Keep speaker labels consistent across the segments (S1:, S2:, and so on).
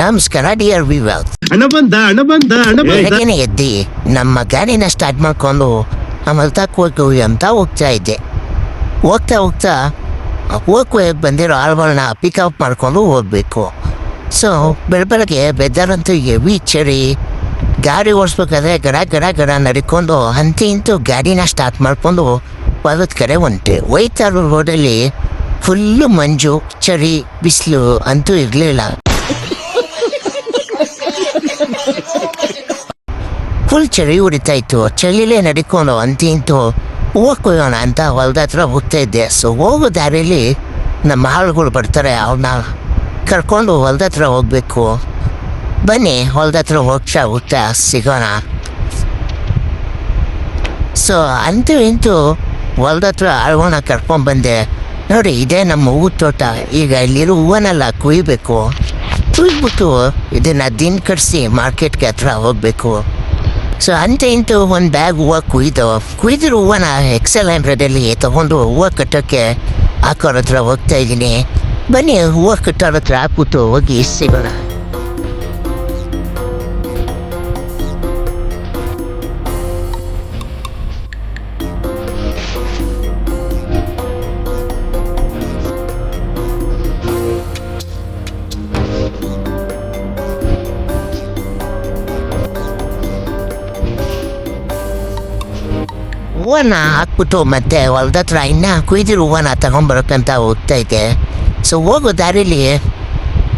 S1: ನಮಸ್ಕಾರ ಡಿಯರ್ ವಿವೆಲ್
S2: ಹಣ ಬಂದ ಹಣ ಬಂದ ಹಣ ಬಂದ.
S1: ಬೆಳಗ್ಗೆನೆ ಎದ್ದಿ ನಮ್ಮ ಗಾಡಿನ ಸ್ಟಾರ್ಟ್ ಮಾಡ್ಕೊಂಡು ಆಮೇಲೆ ತಕ್ಕ ಹೋಗ್ತೀವಿ ಅಂತ ಹೋಗ್ತಾ ಇದ್ದೆ. ಹೋಗ್ತಾ ಹೋಗ್ತಾ ಹೋಗಿ ಬಂದಿರೋ ಆಳುಗಳನ್ನ ಪಿಕಪ್ ಮಾಡ್ಕೊಂಡು ಹೋಗ್ಬೇಕು. ಸೊ ಬೆಳ ಬೆಳಗ್ಗೆ ಎವಿ ಚಳಿ ಗಾಡಿ ಓಡಿಸ್ಬೇಕಾದ್ರೆ ಗಡ ಗಡ ಗಡ ನಡ್ಕೊಂಡು ಅಂತಿ ಇಂತೂ ಗಾಡಿನ ಸ್ಟಾರ್ಟ್ ಮಾಡ್ಕೊಂಡು ಹೊಲದ ಕಡೆ ಹೊಂಟೆ ಹೋಯ್ತಾ ಇರೋ ರೋಡಲ್ಲಿ ಫುಲ್ಲು ಮಂಜು ಚಳಿ ಬಿಸಿಲು ಅಂತೂ ಇರಲಿಲ್ಲ. ಫುಲ್ ಚಳಿ ಉರಿತಾ ಇತ್ತು ಚಳಿಲೇ ನಡಿಕೊಂಡು ಅಂತಿಂತು ಹೋಗೋಣ ಅಂತ ಹೊಲ್ದ ಹತ್ರ ಹೋಗ್ತಾ ಇದ್ದೆ ಸೊ ಹೋಗೋ ದಾರಿಯಲ್ಲಿ ನಮ್ಮ ಆಳುಗಳು ಬರ್ತಾರೆ ಅವ್ರನ್ನ ಕರ್ಕೊಂಡು ಹೊಲ್ದ ಹತ್ರ ಹೋಗ್ಬೇಕು ಬನ್ನಿ ಹೊಲ್ದ ಹತ್ರ ಹೋಗ್ತಾ ಹೋಗ್ತಾ ಸಿಗೋಣ ಸೊ ಅಂತೂ ಇಂತೂ ಹೊಲ್ದ ಹತ್ರ ಆಳ್ವನ ಕರ್ಕೊಂಡ್ಬಂದೆ ನೋಡಿ ಇದೇ ನಮ್ಮ ಹೂವು ತೋಟ ಈಗ ಇಲ್ಲಿರೋ ಹೂವನ್ನೆಲ್ಲ ಕುಯ್ಬೇಕು ಕುಯ್ಬಿಟ್ಟು ಇದನ್ನು ದಿನ ಕಟ್ಸಿ ಮಾರ್ಕೆಟ್ಗೆ ಹತ್ರ ಹೋಗಬೇಕು ಸೊ ಅಂತ ಇಂತು ಒಂದು ಬ್ಯಾಗ್ ಹೂವು ಕುಯ್ದು ಕುಯ್ದಿರೋ ಹೂವನ ಎಕ್ಸೆಲ್ ಹಂಡ್ರೆಡಲ್ಲಿ ತೊಗೊಂಡು ಹೂವು ಕಟ್ಟೋಕ್ಕೆ ಹಾಕೋರ ಹತ್ರ ಹೋಗ್ತಾ ಇದ್ದೀನಿ. ಬನ್ನಿ, ಹೂವು ಕಟ್ಟೋರ ಹತ್ರ ಹಾಕ್ಬಿಟ್ಟು ಹೋಗಿ ಸಿಗೋಣ ಹೂವನ್ನ ಹಾಕ್ಬಿಟ್ಟು ಮತ್ತೆ ಹೊಲ್ದ ಹತ್ರ ಇನ್ನ ಕುಯ್ದಿರೋ ಹೂವನ್ನ ತಗೊಂಬರೋಕ್ಕಂತ ಹೋಗ್ತೈತೆ ಸೊ ಹೋಗೋ ದಾರಿಲಿ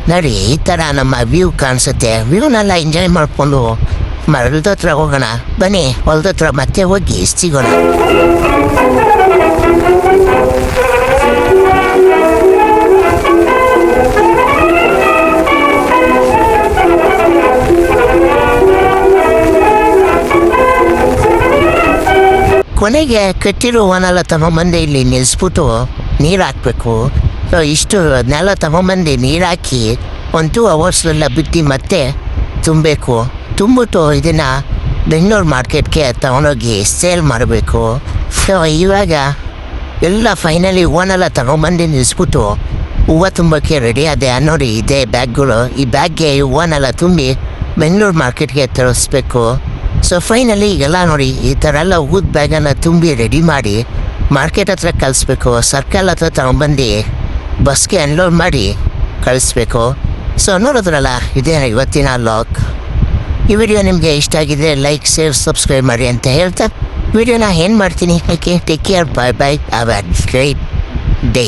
S1: ನೋಡಿ ಈ ಥರ ನಮ್ಮ ವ್ಯೂ ಕಾಣಿಸುತ್ತೆ ವ್ಯೂನೆಲ್ಲ ಎಂಜಾಯ್ ಮಾಡಿಕೊಂಡು ಹತ್ರ ಹೋಗೋಣ ಬನ್ನಿ ಹೊಲ್ದ ಹತ್ರ ಮತ್ತೆ ಹೋಗಿ ಸಿಗೋಣ ಕೊನೆಗೆ ಕಟ್ಟಿರೋ ಹೂವನೆಲ್ಲ ತಗೊಂಬಂದು ಇಲ್ಲಿ ನಿಲ್ಲಿಸ್ಬಿಟ್ಟು ನೀರು ಹಾಕ್ಬೇಕು. ಸೊ ಇಷ್ಟು ನೆಲ ತಗೊಂಬಂದು ನೀರು ಹಾಕಿ ಒಂದು ಟೂ ಅವರ್ಸ್ಲೆಲ್ಲ ಬಿಟ್ಟು ಮತ್ತೆ ತುಂಬಬೇಕು. ತುಂಬಿಟ್ಟು ಇದನ್ನು ಬೆಂಗಳೂರು ಮಾರ್ಕೆಟ್ಗೆ ತಗೊಂಡೋಗಿ ಸೇಲ್ ಮಾಡಬೇಕು. ಸೊ ಇವಾಗ ಎಲ್ಲ ಫೈನಲಿ ಹೂವನ್ನೆಲ್ಲ ತಗೊಂಬಂದು ನಿಲ್ಲಿಸ್ಬಿಟ್ಟು ಹೂವು ತುಂಬೋಕ್ಕೆ ರೆಡಿ ಅದೇ ನೋಡಿ ಇದೇ ಬ್ಯಾಗ್ಗಳು. ಈ ಬ್ಯಾಗ್ಗೆ ಹೂವನ್ನೆಲ್ಲ ತುಂಬಿ ಬೆಂಗಳೂರು ಮಾರ್ಕೆಟ್ಗೆ ತರಿಸ್ಬೇಕು. ಸೊ ಫೈನಲಿ ಈಗೆಲ್ಲ ನೋಡಿ ಈ ಥರ ಎಲ್ಲ ಊದ್ ಬ್ಯಾಗನ್ನು ತುಂಬಿ ರೆಡಿ ಮಾಡಿ ಮಾರ್ಕೆಟ್ ಹತ್ರ ಕಳಿಸ್ಬೇಕು. ಸರ್ಕಲ್ ಹತ್ರ ತಗೊಂಬಂದು ಬಸ್ಗೆ ಅನ್ಲೋಡ್ ಮಾಡಿ ಕಳಿಸ್ಬೇಕು. ಸೊ ನೋಡಿದ್ರಲ್ಲ ಇದೇ ಇವತ್ತಿನ ಲಾಕ್ ಈ ವಿಡಿಯೋ ನಿಮಗೆ ಇಷ್ಟ ಆಗಿದೆ ಲೈಕ್ ಶೇರ್ ಸಬ್ಸ್ಕ್ರೈಬ್ ಮಾಡಿ ಅಂತ ಹೇಳ್ತಾ ವಿಡಿಯೋನ ಏನು ಮಾಡ್ತೀನಿ? Okay take care bye bye have a great day